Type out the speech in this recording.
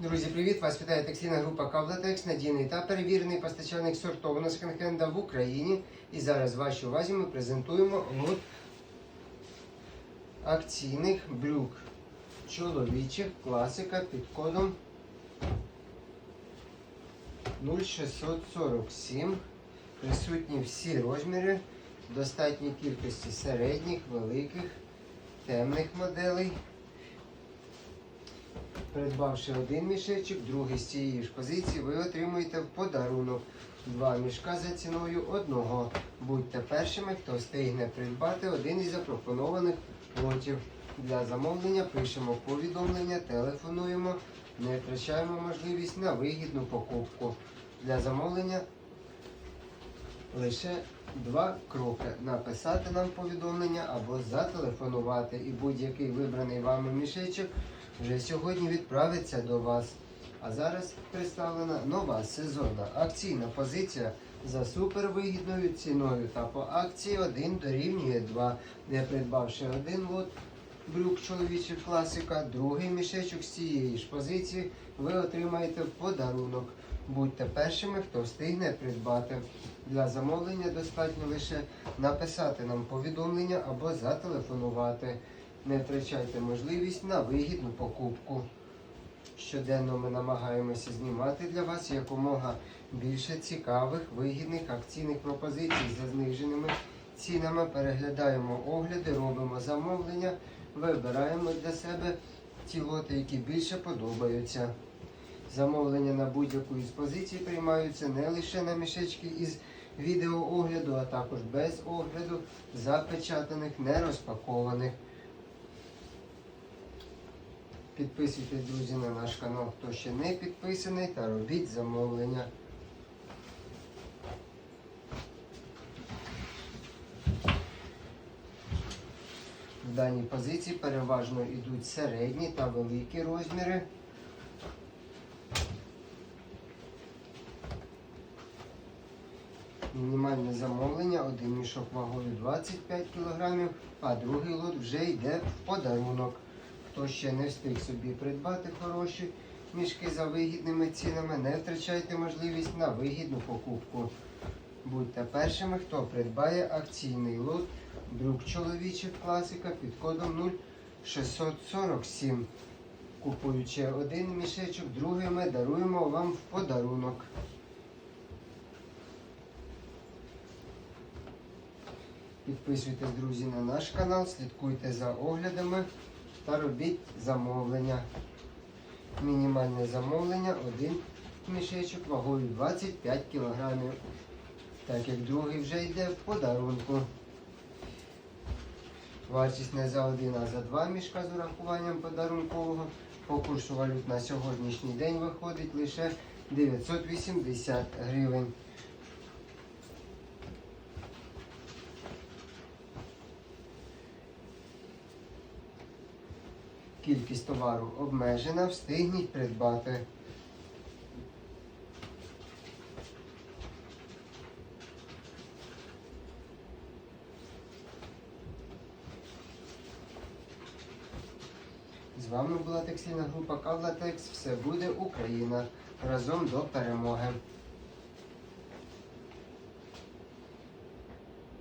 Друзі, привіт! Вас вітає текстильна група Кавлатекс, надійний та перевірений постачальник сортованого секонд-хенда в Україні. І зараз вашій увазі ми презентуємо лот акційних брюк чоловічих класика під кодом 0647. Присутні всі розміри, достатній кількості середніх, великих, темних моделей. Придбавши один мішечок, другий з цієї ж позиції, ви отримуєте в подарунок два мішка за ціною одного. Будьте першими, хто встигне придбати один із запропонованих лотів. Для замовлення пишемо повідомлення, телефонуємо, не втрачаємо можливість на вигідну покупку. Для замовлення лише два кроки: написати нам повідомлення або зателефонувати. І будь-який вибраний вами мішечок вже сьогодні відправиться до вас. А зараз представлена нова сезонна акційна позиція за супервигідною ціною та по акції 1 дорівнює 2, де придбавши один лот брюк чоловічих класика, другий мішечок з цієї ж позиції ви отримаєте в подарунок. Будьте першими, хто встигне придбати. Для замовлення достатньо лише написати нам повідомлення або зателефонувати. Не втрачайте можливість на вигідну покупку. Щоденно ми намагаємося знімати для вас якомога більше цікавих, вигідних акційних пропозицій за зниженими цінами. Переглядаємо огляди, робимо замовлення, вибираємо для себе ті лоти, які більше подобаються. Замовлення на будь-яку із позицій приймаються не лише на мішечки із відеоогляду, а також без огляду, запечатаних, не розпакованих. Підписуйтесь, друзі, на наш канал, хто ще не підписаний, та робіть замовлення. В даній позиції переважно йдуть середні та великі розміри. Мінімальне замовлення, один мішок вагою 25 кг, а другий лот вже йде в подарунок. Хто ще не встиг собі придбати хороші мішки за вигідними цінами, не втрачайте можливість на вигідну покупку. Будьте першими, хто придбає акційний лот брюк чоловічих класика під кодом 0647. Купуючи один мішечок, другий ми даруємо вам в подарунок. Підписуйтесь, друзі, на наш канал, слідкуйте за оглядами та робіть замовлення. Мінімальне замовлення один мішечок вагою 25 кг. Так як другий вже йде в подарунку. Вартість не за один, а за два мішка з урахуванням подарункового. По курсу валют на сьогоднішній день виходить лише 980 гривень. Кількість товару обмежена, встигніть придбати. З вами була текстильна група Кавлатекс. Все буде Україна. Разом до перемоги.